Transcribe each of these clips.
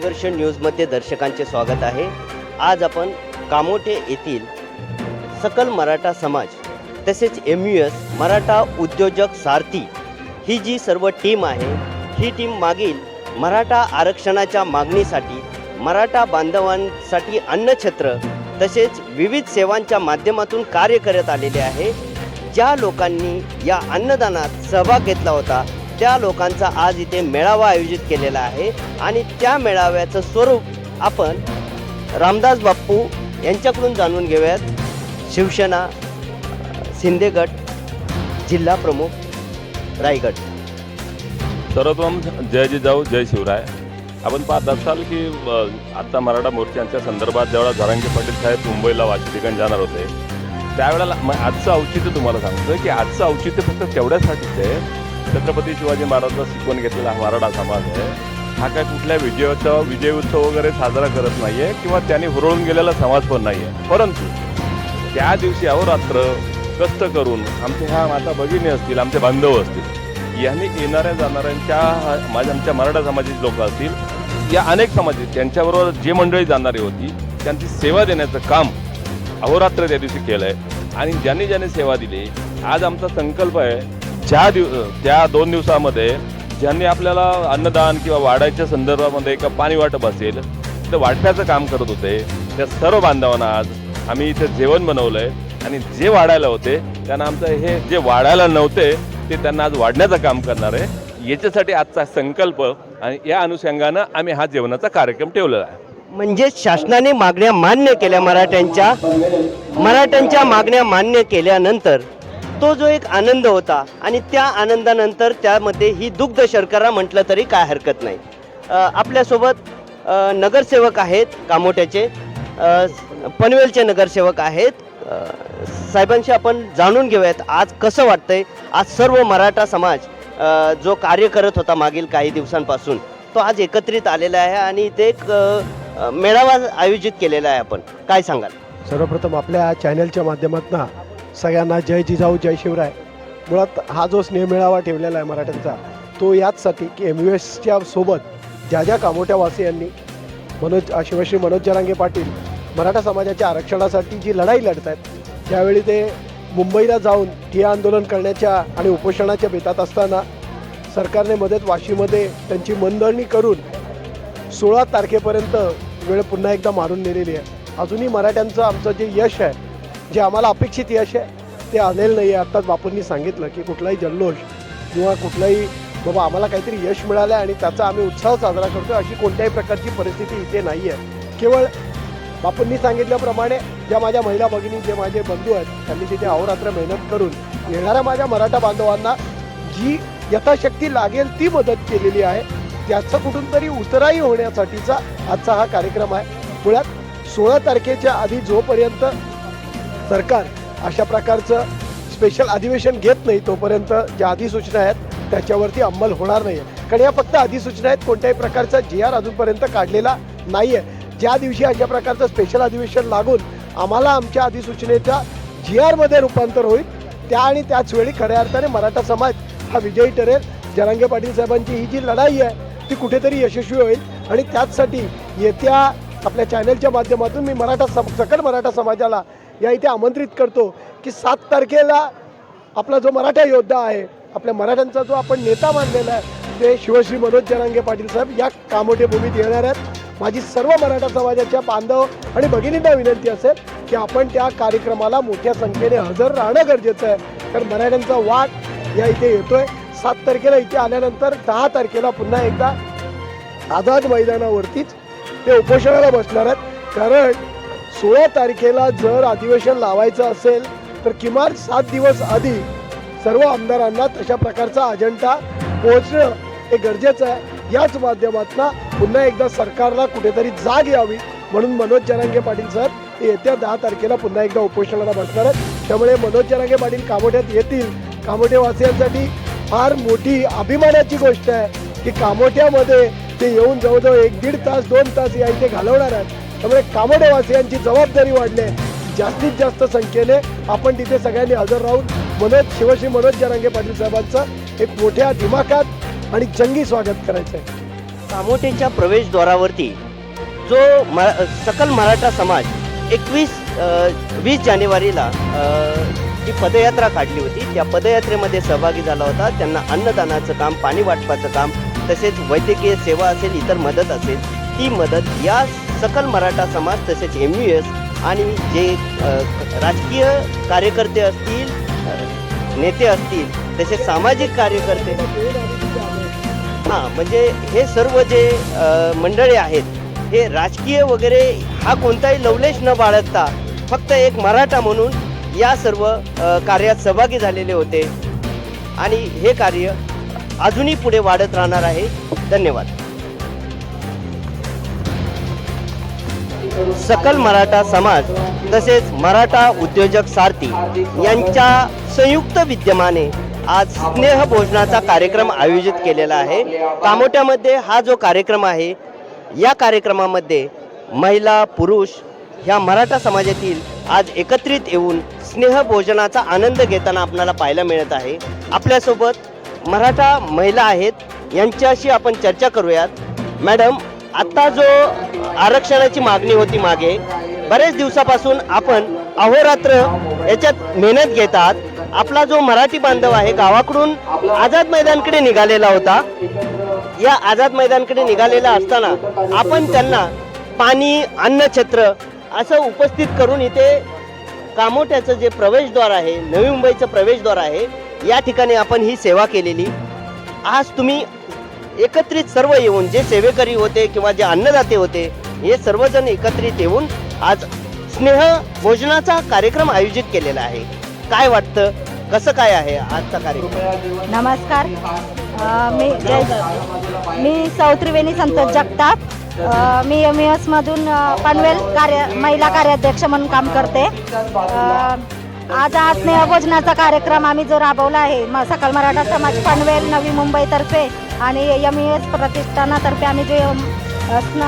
संघर्ष न्यूजमध्ये दर्शकांचे स्वागत आहे. आज आपण कामोटे येथील सकल मराठा समाज तसेच एम यू एस मराठा उद्योजक सारथी ही जी सर्व टीम आहे ही टीम मागील मराठा आरक्षणाच्या मागणीसाठी मराठा बांधवांसाठी अन्नछत्र तसेच विविध सेवांच्या माध्यमातून कार्य करत आलेले आहे. ज्या लोकांनी या अन्नदानात सहभाग घेतला होता त्या लोकांचा आज इथे मेळावा आयोजित केलेला आहे. आणि त्या मेळाव्याचं स्वरूप आपण रामदास बाप्पू यांच्याकडून जाणून घेऊयात. शिवसेना शिंदे गट जिल्हा प्रमुख रायगड. सर्वप्रथम जय जिजाऊ जय शिवराय. आपण पाहत असाल की आत्ता आता मराठा मोर्चांच्या संदर्भात जेव्हा झरांगे पाटील साहेब मुंबईला वाशी ठिकाणी जाणार होते त्यावेळेला मग आजचं औचित्य तुम्हाला सांगतोय की आजचं औचित्य फक्त तेवढ्यासाठीच आहे छत्रपती शिवाजी महाराजांचा शिकवण घेतलेला हा मराठा समाज आहे. हा काय कुठल्या विजयोत्सव विजय उत्सव वगैरे साजरा करत नाहीये किंवा त्यांनी हुरळून गेलेला समाज पण नाहीये. परंतु त्या दिवशी अहोरात्र कष्ट करून आमचे ह्या माता भगिनी असतील आमचे बांधव असतील यांनी येणाऱ्या जाणाऱ्यांच्या माझ्या आमच्या मराठा समाजाची लोक असतील या अनेक समाज त्यांच्याबरोबर जे मंडळी जाणारी होती त्यांची सेवा देण्याचं काम अहोरात्र त्या दिवशी केलं आहे आणि ज्यांनी ज्यांनी सेवा दिली आज आमचा संकल्प आहे ज्या दिव त्या दोन दिवसामध्ये ज्यांनी आपल्याला अन्नदान किंवा वाढायच्या संदर्भामध्ये का पाणी वाटप असेल ते वाटण्याचं काम करत होते त्या सर्व बांधवांना आज आम्ही इथे जेवण बनवलं आहे आणि जे वाढायला होते त्यांना आमचं हे जे वाढायला नव्हते ते त्यांना आज वाढण्याचं काम करणार आहे. याच्यासाठी आजचा संकल्प आणि या अनुषंगानं आम्ही हा जेवणाचा कार्यक्रम ठेवलेला आहे. म्हणजे शासनाने मागण्या मान्य केल्या मराठ्यांच्या मराठ्यांच्या मागण्या मान्य केल्यानंतर तो जो एक आनंद होता आणि त्या आनंदानंतर त्यामध्ये ही दुग्ध शर्करा म्हटलं तरी काय हरकत नाही. आपल्यासोबत नगरसेवक आहेत कामोट्याचे पनवेलचे नगरसेवक आहेत. साहेबांशी आपण जाणून घेऊयात आज कसं वाटतंय आज सर्व मराठा समाज जो कार्य करत होता मागील काही दिवसांपासून तो आज एकत्रित आलेला आहे आणि इथे एक मेळावा आयोजित केलेला आहे आपण. काय सांगाल? सर्वप्रथम आपल्या चॅनलच्या माध्यमातून सगळ्यांना जय जिजाऊ जय शिवराय. मुळात हा जो स्नेहमेळावा ठेवलेला आहे मराठ्यांचा तो याचसाठी की एम यू एसच्या सोबत ज्या ज्या कामोट्या वासियांनी मनोज शिवश्री मनोज जरांगे पाटील मराठा समाजाच्या आरक्षणासाठी जी लढाई लढत आहेत त्यावेळी ते मुंबईला जाऊन ठिया आंदोलन करण्याच्या आणि उपोषणाच्या बेतात असताना सरकारने मदत वाशीमध्ये त्यांची मनधरणी करून सोळा तारखेपर्यंत वेळ पुन्हा एकदा मारून नेलेली आहे. अजूनही मराठ्यांचं आमचं जे यश आहे जे आम्हाला अपेक्षित यश आहे ते आलेलं नाही आहे आत्ताच बापूंनी सांगितलं की कुठलाही जल्लोष किंवा कुठलाही बाबा आम्हाला काहीतरी यश मिळालं आहे आणि त्याचा आम्ही उत्साह साजरा करतो अशी कोणत्याही प्रकारची परिस्थिती इथे नाही आहे केवळ बापूंनी सांगितल्याप्रमाणे ज्या माझ्या महिला भगिनी जे माझे बंधू आहेत त्यांनी तिथे अहोरात्र मेहनत करून येणाऱ्या माझ्या मराठा बांधवांना जी यथाशक्ती लागेल ती मदत केलेली आहे. त्याचं कुठून तरी उतराई होण्यासाठीचा आजचा हा कार्यक्रम आहे. मुळात सोळा तारखेच्या आधी जोपर्यंत सरकार अशा प्रकारचं स्पेशल अधिवेशन घेत नाही तोपर्यंत ज्या अधिसूचना आहेत त्याच्यावरती अंमल होणार नाही आहे कारण या फक्त अधिसूचना आहेत कोणत्याही प्रकारचा जी आर अजूनपर्यंत काढलेला नाही आहे ज्या दिवशी अशा प्रकारचं स्पेशल अधिवेशन लागून आम्हाला आमच्या अधिसूचनेच्या जी आरमध्ये रूपांतर होईल त्या आणि त्याच वेळी खऱ्या अर्थाने मराठा समाज हा विजयी ठरेल. जरांगे पाटील साहेबांची ही जी लढाई आहे ती कुठेतरी यशस्वी होईल आणि त्याचसाठी येत्या आपल्या चॅनलच्या माध्यमातून मी मराठा सम सकल मराठा समाजाला या इथे आमंत्रित करतो की सात तारखेला आपला जो मराठा योद्धा आहे आपल्या मराठ्यांचा जो आपण नेता मानलेला आहे ते शिवश्री मनोज जरांगे पाटील साहेब या कामोठे भूमीत येणार आहेत. माझी सर्व मराठा समाजाच्या बांधव आणि भगिनींना विनंती असेल की आपण त्या कार्यक्रमाला मोठ्या संख्येने हजर राहणं गरजेचं आहे. कारण मराठ्यांचा वाट या इथे येतोय. सात तारखेला इथे आल्यानंतर दहा तारखेला पुन्हा एकदा आझाद मैदानावरतीच ते उपोषणाला बसणार आहेत. कारण सोळा तारखेला जर अधिवेशन लावायचं असेल तर किमान सात दिवस आधी सर्व आमदारांना तशा प्रकारचा अजेंडा पोहोचणं हे गरजेचं आहे. याच माध्यमातून पुन्हा एकदा सरकारला कुठेतरी जाग यावी म्हणून मनोज जरांगे पाटील साहेब येत्या दहा तारखेला पुन्हा एकदा उपोषणाला बसणार आहेत. त्यामुळे मनोज जरांगे पाटील कामोठ्यात येतील. कामोठेवासियांसाठी फार मोठी अभिमानाची गोष्ट आहे की कामोठ्यामध्ये ते येऊन जवळजवळ एक दीड तास दोन तास या इथे घालवणार आहेत. त्यामुळे कामोठेवासियांची जबाबदारी वाढली. आहे जास्तीत जास्त संख्येने आपण तिथे सगळ्यांनी हजर राहून मनोज शिवश्री मनोज जरांगे पाटील साहेबांचं एक मोठ्या दिमाखात आणि जंगी स्वागत करायचं आहे कामोठेच्या प्रवेशद्वारावरती जो म सकल मराठा समाज एकवीस वीस जानेवारीला जी पदयात्रा काढली होती त्या पदयात्रेमध्ये सहभागी झाला होता. त्यांना अन्नदानाचं काम पाणी वाटपाचं काम तसेच वैद्यकीय सेवा असेल इतर मदत असेल ती मदत या सकल मराठा समाज तसेच एम यू एस आणि जे राजकीय कार्यकर्ते असतील नेते असतील तसेच सामाजिक कार्यकर्ते हां म्हणजे हे सर्व जे मंडळे आहेत हे राजकीय वगैरे हा कोणताही लवलेश न बाळगता फक्त एक मराठा म्हणून या सर्व कार्यात सहभागी झालेले होते. आणि हे कार्य अजूनही पुढे वाढत राहणार आहे. धन्यवाद. सकल मराठा समाज तसेच मराठा उद्योजक सारथी यांच्या संयुक्त विद्यमाने आज स्नेह भोजनाचा कार्यक्रम आयोजित केलेला आहे. कामोट्यामध्ये हा जो कार्यक्रम आहे या कार्यक्रमामध्ये महिला पुरुष ह्या मराठा समाजातील आज एकत्रित येऊन स्नेह भोजनाचा आनंद घेताना आपल्याला पाहायला मिळत आहे. आपल्यासोबत मराठा महिला आहेत यांच्याशी आपण चर्चा करूयात. मॅडम आत्ता जो आरक्षणाची मागणी होती मागे बरेच दिवसापासून आपण अहोरात्र याच्यात मेहनत घेतात आपला जो मराठी बांधव आहे गावाकडून आझाद मैदानकडे निघालेला होता. या आझाद मैदानकडे निघालेला असताना आपण त्यांना पाणी अन्नछत्र असं उपस्थित करून इथे कामोट्याचं जे प्रवेशद्वार आहे नवी मुंबईचं प्रवेशद्वार आहे या ठिकाणी आपण ही सेवा केलेली. आज तुम्ही एकत्रित सर्व येऊन जे सेवेकरी होते किंवा जे अन्नदाते होते हे सर्वजण एकत्रित येऊन आज स्नेह भोजनाचा कार्यक्रम आयोजित केलेला आहे. काय वाटतं? कसं काय आहे आजचा कार्यक्रम? नमस्कार. मी मी सौत्रिवेणी संतोष जगताप. मी एम मधून पनवेल कार्य महिला कार्याध्यक्ष म्हणून काम करते. आज हा स्नेहभोजनाचा कार्यक्रम आम्ही जो राबवला आहे म सकल मराठा समाज पनवेल नवी मुंबईतर्फे आणि एम एस प्रतिष्ठानातर्फे आम्ही जे अ, स्न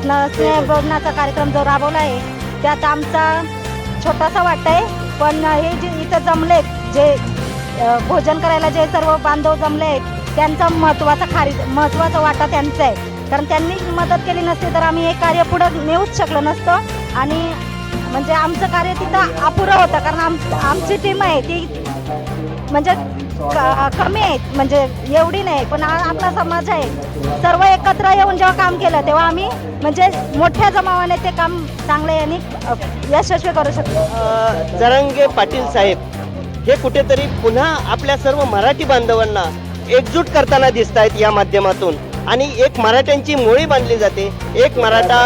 स्न स्नेहभोजनाचा कार्यक्रम जो राबवला आहे त्यात आमचा छोटासा वाटत आहे. पण हे जे इथं जमलेत जे भोजन करायला जे सर्व बांधव जमले आहेत त्यांचा महत्त्वाचा खारी महत्त्वाचा वाटा त्यांचा आहे. कारण त्यांनी मदत केली नसती तर आम्ही हे कार्य पुढं नेऊच शकलो नसतो. आणि म्हणजे आमचं कार्य तिथं अपुरं होतं. कारण आम आमची टीम आहे ती म्हणजे कमी आहेत. म्हणजे एवढी नाही. पण हा आपला समाज आहे. सर्व एकत्र येऊन जेव्हा काम केलं तेव्हा आम्ही म्हणजे मोठ्या जमावाने ते काम चांगले आणि यशस्वी करू शकतो. जरंगे पाटील साहेब हे कुठेतरी पुन्हा आपल्या सर्व मराठी बांधवांना एकजूट करताना दिसत आहेत या माध्यमातून. आणि एक मराठ्यांची मोळी बांधली जाते. एक मराठा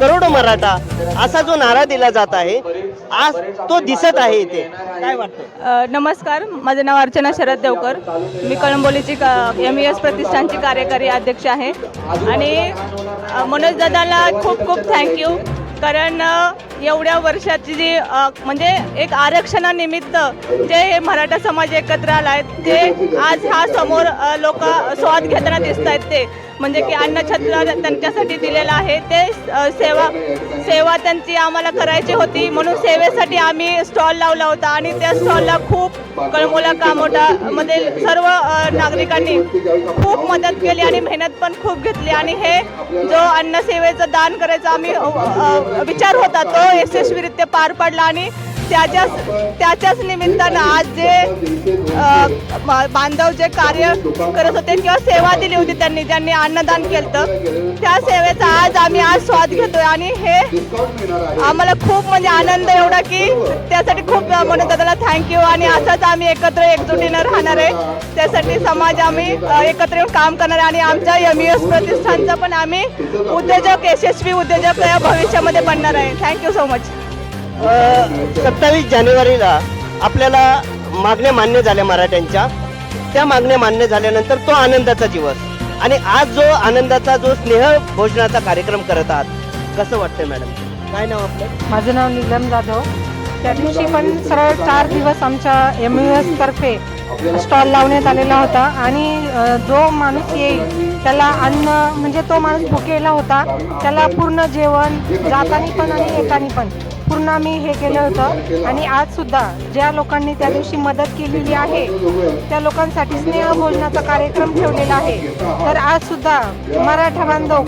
करोडो मराठा असा जो नारा दिला जात आहे आज तो दिसत आहे इथे. काय वाटतं? नमस्कार माझं नाव अर्चना शरद देवकर. मी कळंबोलीची एम ई एस प्रतिष्ठानची कार्यकारी अध्यक्ष आहे. आणि मनोजदादाला मनोज दादाला खूप खूप थँक्यू कारण एवढ्या वर्षाची जी म्हणजे एक आरक्षणानिमित्त जे हे मराठा समाज एकत्र आला आहे ते आज हा समोर लोक स्वाद घेताना दिसत आहेत ते. म्हणजे की अन्नछत्र त्यांच्यासाठी दिलेलं आहे. ते सेवा सेवा त्यांची आम्हाला करायची होती. म्हणून सेवेसाठी आम्ही स्टॉल लावला होता आणि त्या स्टॉलला खूप कळमोला कामोटा मध्ये सर्व नागरिकांनी खूप मदत केली आणि मेहनत पण खूप घेतली. आणि हे जो अन्नसेवेचं दान करायचा आम्ही विचार होता तो यशस्वीरित्या पार पडला आणि त्याच्याच त्याच्याच निमित्तानं आज जे बांधव जे कार्य करत होते किंवा सेवा दिली होती त्यांनी ज्यांनी अन्नदान केलं त्या सेवेचा आज आम्ही आज स्वाद घेतोय आणि हे आम्हाला खूप म्हणजे आनंद एवढा की त्यासाठी खूप म्हणून दादाला थँक्यू आणि असंच आम्ही एकत्र एकजुटीनं राहणार आहे. त्यासाठी समाज आम्ही एकत्र येऊन काम करणार आहे आणि आमच्या एम एस प्रतिष्ठानचं पण आम्ही उद्योजक यशस्वी उद्योजक या भविष्यामध्ये बनणार आहे. थँक्यू सो मच सत्तावीस जानेवारीला आपल्याला मागण्या मान्य झाल्या मराठ्यांच्या. त्या मागण्या मान्य झाल्यानंतर तो आनंदाचा दिवस. आणि आज जो आनंदाचा जो स्नेह भोजनाचा कार्यक्रम करत आहात कसं वाटतंय मॅडम? काय नाव आपलं? माझं नाव निलम जाधव. त्या दिवशी पण सरळ चार दिवस आमच्या एम यू एस तर्फे स्टॉल लावण्यात आलेला होता. आणि जो माणूस येईल त्याला अन्न म्हणजे तो माणूस भुकेला होता त्याला पूर्ण जेवण जातानी पण आणि येतानी पण. पूर्ण आम्ही हे केलं होतं. आणि आज सुद्धा ज्या लोकांनी त्या दिवशी मदत केलेली आहे त्या लोकांसाठी स्नेहभोजनाचा कार्यक्रम ठेवलेला आहे. तर आज सुद्धा मराठा बांधव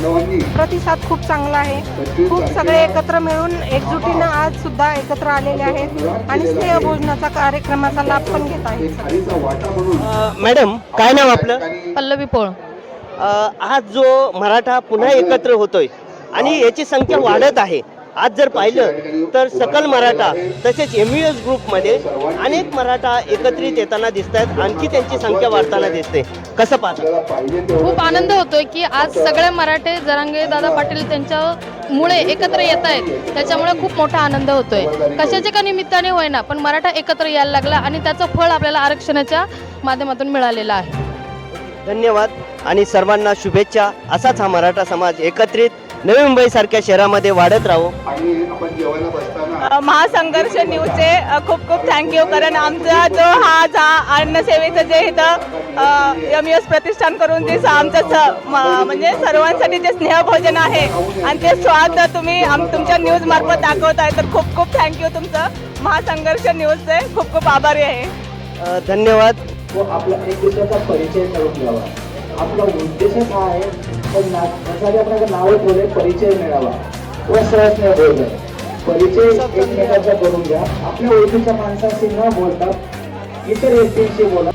प्रतिसाद खूप चांगला आहे. खूप सगळे एकत्र मिळून एकजुटीनं आज सुद्धा एकत्र आलेले आहेत आणि स्नेहभोजनाचा कार्यक्रमाचा लाभ पण घेत आहेत. मॅडम काय नाव आपलं? पल्लवी पोळ. आज जो मराठा पुन्हा एकत्र होतोय आणि याची संख्या वाढत आहे आज जर पाहिलं तर सकल मराठा तसेच एम यू एस ग्रुपमध्ये अनेक मराठा एकत्रित येताना दिसत आहेत. आणखी त्यांची संख्या वाढताना दिसते. कसं पाहता? खूप आनंद होतोय की आज सगळे मराठे जरांगे दादा पाटील त्यांच्या मुळे एकत्र येत आहेत. त्याच्यामुळे खूप मोठा आनंद होतोय. कशाच्या का निमित्ताने होईना पण मराठा एकत्र यायला लागला आणि त्याचं फळ आपल्याला आरक्षणाच्या माध्यमातून मिळालेलं आहे. धन्यवाद आणि सर्वांना शुभेच्छा. असाच हा मराठा समाज एकत्रित नवी मुंबई सारख्या शहरामध्ये वाढत राहो. महासंघर्ष न्यूजचे खूप खूप थँक्यू कारण आमचा जो हा जा अन्नसेवेचं जे इथं एम एस प्रतिष्ठान करून जे आमचं स म- म्हणजे सर्वांसाठी जे स्नेहभोजन आहे. आणि ते स्वाद तुम्ही आम तुमच्या न्यूज मार्फत दाखवताय तर खूप खूप थँक्यू तुमचं. महासंघर्ष न्यूजचे खूप खूप आभारी आहे. धन्यवाद. आपला एक दुसऱ्याचा परिचय करून घ्यावा आपला उद्देशच हा आहे पण ना जसा नावं ठेवले परिचय मिळावा. व सहज नाही परिचय एकमेकांचा करून घ्या. आपल्या ओळखीच्या माणसाशी न बोलता इतर व्यक्तींशी बोला.